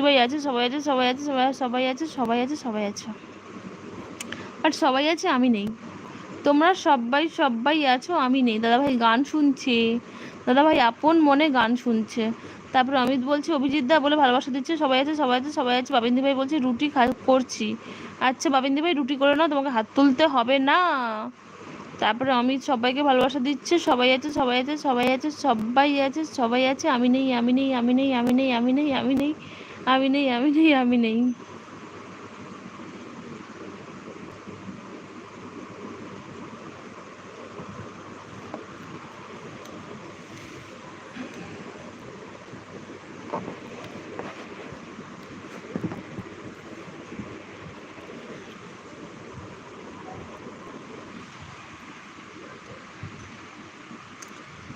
ভাই আছে সবাই আছে সবাই আছে সবাই সবাই আছে সবাই আছে সবাই আছে বাট সবাই আছে আমি নেই তোমরা সবাই সবাই আছো আমি নেই দাদাভাই গান শুনছে দাদাভাই আপন মনে গান শুনছে তারপর অমিত বলছে অভিজিৎ দা বলে ভালোবাসা দিচ্ছে সবাই আছে সবাই আছে সবাই আছে বাবিন্দি ভাই বলছে রুটি খা করছি আচ্ছা বাবিন্দি ভাই রুটি করে নাও তোমাকে হাত তুলতে হবে না তারপরে অমিত সবাইকে ভালোবাসা দিচ্ছে সবাই আছে সবাই আছে সবাই আছে সবাই আছে সবাই আছে আমি নেই আমি নেই আমি নেই আমি নেই আমি নেই আমি নেই આવી નહીં આવી નહીં આવી નહીં.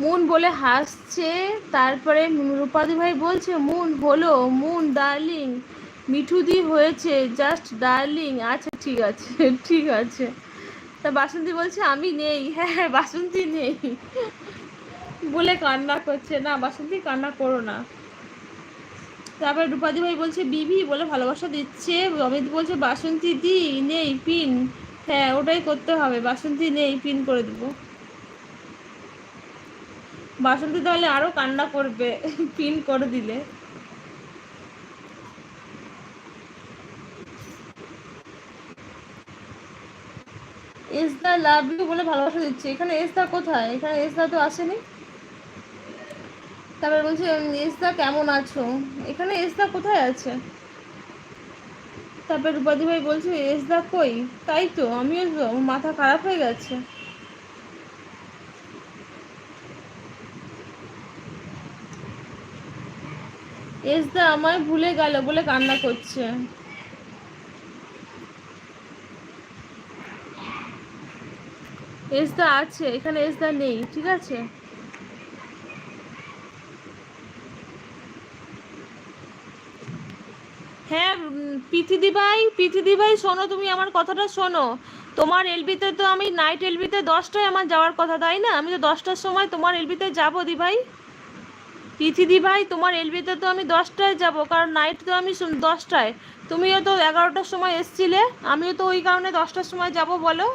মুন বলে হাসছে, তারপরে রূপাদি ভাই বলছে, মুন হলো, মুন ডার্লিং, মিঠুদি হয়েছে, জাস্ট ডার্লিং। আচ্ছা ঠিক আছে ঠিক আছে। তা বাসন্তী বলছে, আমি নেই। হ্যাঁ হ্যাঁ বাসন্তী নেই। বলে কান্না করছে। না, বাসন্তী কান্না করো না। তারপরে রূপাদি ভাই বলছে, বিবি বলে ভালোবাসা দিচ্ছে। অমিত বলছে, বাসন্তী দি, নেই, পিন। হ্যাঁ ওটাই করতে হবে। বাসন্তী নেই, পিন করে দেবো। বাসন্তী তাহলে আরও কান্না করবে, পিন করে দিলে। এসদা লাভ ইউ বলে ভালোবাসা দিচ্ছে। এখানে এসদা কোথায়? এখানে এসদা তো আসেনি। তারপরে বলছে এসদা কেমন আছো? এখানে এসদা কোথায় আছে? তারপরে রূপাদি ভাই বলছে, এসদা কই? তাই তো, আমিও মাথা খারাপ হয়ে গেছে। এসদা আমায় ভুলে গেল বলে কান্না করছে। এসদা আছে, এখানে এসদা নেই, ঠিক আছে? হ্যাঁ পিথিদি ভাই পিথিদি ভাই শোনো তুমি আমার কথাটা শোনো। তোমার এলবিতে তো আমি নাইট এলবিতে দশটায় আমার যাওয়ার কথা, তাই না? আমি তো দশটার সময় তোমার এলবিতে যাব দি ভাই পিথিদি ভাই তোমার এলবিতে তো আমি দশটায় যাব, কারণ নাইট তো আমি দশটায়। তুমিও তো এগারোটার সময় এসছিলে, আমিও তো ওই কারণে দশটার সময় যাব বলো,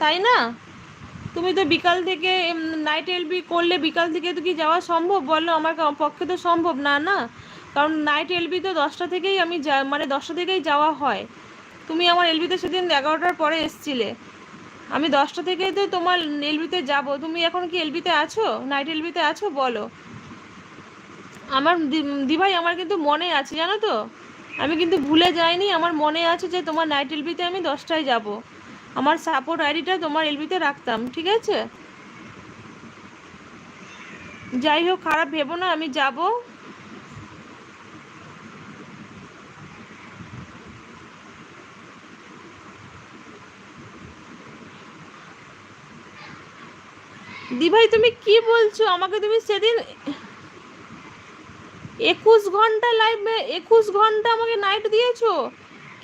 তাই না? তুমি তো বিকাল থেকে নাইট এলবি করলে বিকাল থেকে তো কি যাওয়া সম্ভব? বলো, আমার পক্ষে তো সম্ভব না না? কারণ নাইট এলবি তো দশটা থেকেই আমি যা মানে দশটা থেকেই যাওয়া হয়। তুমি আমার এলবিতে সেদিন এগারোটার পরে এসছিলে। আমি দশটা থেকেই তো তোমার এলবিতে যাব। তুমি এখন কি এলবিতে আছো? নাইট এলবিতে আছো? বলো। আমার দিভাই, আমার কিন্তু মনে আছে, জানো তো? আমি কিন্তু ভুলে যাইনি, আমার মনে আছে যে তোমার নাইট এলবিতে আমি দশটায় যাব। আমার সাপোর্ট আইডিটা তোমার এলবিতে রাখতাম, ঠিক আছে? যাই হোক, খারাপ ভেবো না, আমি যাব। দিভাই, তুমি কি বলছো? আমাকে তুমি সেদিন একুশ ঘণ্টা লাইভ একুশ ঘণ্টা আমাকে নাইট দিয়েছ?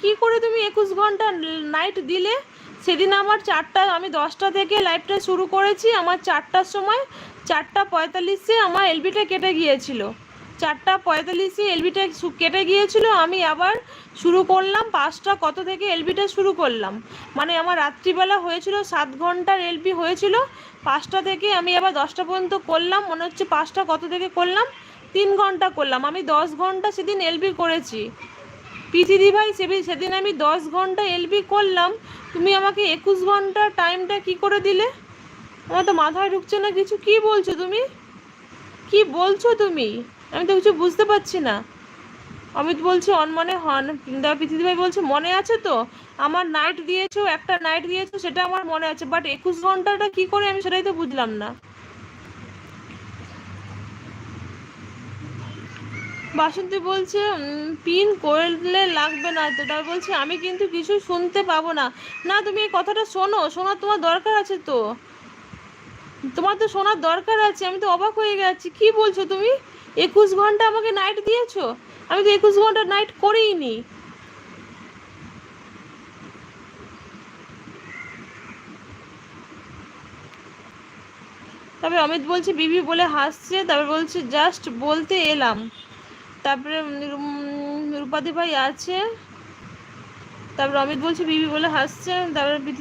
কি করে তুমি একুশ ঘণ্টা নাইট দিলে? সেদিন আমার চারটা, আমি দশটা থেকে লাইভটা শুরু করেছি, আমার চারটার সময় চারটা পঁয়তাল্লিশে আমার এলবিটা কেটে গিয়েছিল। চারটা পঁয়তাল্লিশে এলবিটা কেটে গিয়েছিল, আমি আবার শুরু করলাম, পাঁচটা কত থেকে এলবিটা শুরু করলাম? মানে আমার রাত্রিবেলা হয়েছিল, সাত ঘণ্টার এলবি হয়েছিল, পাঁচটা থেকে আমি আবার দশটা পর্যন্ত করলাম, মনে হচ্ছে পাঁচটা কত থেকে করলাম? তিন ঘণ্টা করলাম। আমি দশ ঘণ্টা সেদিন এলবি করেছি। পিথিদি ভাই সেদিন আমি দশ ঘণ্টা এলবি করলাম। তুমি আমাকে একুশ ঘণ্টা টাইমটা কি করে দিলে? আমার তো মাথায় ঢুকছে না কিছু। কি বলছো তুমি? কি বলছো তুমি? আমি তো কিছু বুঝতে পারছি না। অমিত বলছে অনমনে হন। পিথিদি ভাই বলছে, মনে আছে তো? আমার নাইট দিয়েছ, একটা নাইট দিয়েছ, সেটা আমার মনে আছে। বাট একুশ ঘন্টাটা কি করে আমি সেটাই তো বুঝলাম না। বাসন্তী বলছে পিন করলে লাগবে না। তো তার বলছে, আমি কিন্তু কিছু শুনতে পাবো না। না, তুমি এই কথাটা শোনো। শোনার তোমার দরকার আছে তো? তোমার তো শোনার দরকার আছে। আমি তো অবাক হয়ে গেছি। কি বলছো তুমি? একুশ ঘণ্টা আমাকে নাইট দিয়েছ? আমি তো একুশ ঘণ্টা নাইট করেই নি তবে অমিত বলছে, বিবি বলে হাসছে। তারপর বলছে, জাস্ট বলতে এলাম। তারপরে উপাধি ভাই আছে। তারপরে অমিত বলছে বিবি বলে হাসছে। তারপরে